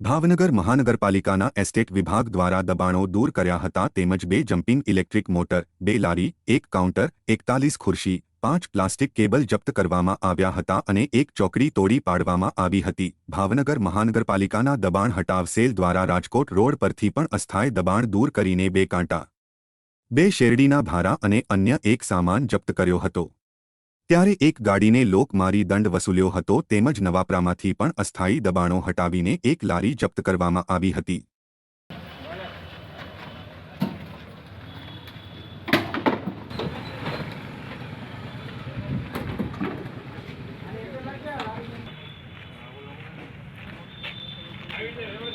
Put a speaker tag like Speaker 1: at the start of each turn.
Speaker 1: ભાવનગર મહાનગરપાલિકાના એસ્ટેટ વિભાગ દ્વારા દબાણો દૂર કર્યા હતા તેમજ બે જમ્પિંગ ઇલેક્ટ્રિક મોટર, બે લારી, એક કાઉન્ટર, એકતાલીસ ખુરશી, પાંચ પ્લાસ્ટિક કેબલ જપ્ત કરવામાં આવ્યા હતા અને એક ચોકડી તોડી પાડવામાં આવી હતી. ભાવનગર મહાનગરપાલિકાના દબાણ હટાવ સેલ દ્વારા રાજકોટ રોડ પરથી પણ અસ્થાયી દબાણ દૂર કરીને બે કાંટા, બે શેરડીના ભારા અને અન્ય એક સામાન જપ્ત કર્યો હતો. ત્યારે એક ગાડીને લોક મારી દંડ વસૂલ્યો હતો તેમજ નવાપરામાંથી પણ અસ્થાયી દબાણો હટાવીને એક લારી જપ્ત કરવામાં આવી હતી.
Speaker 2: Thank રીતે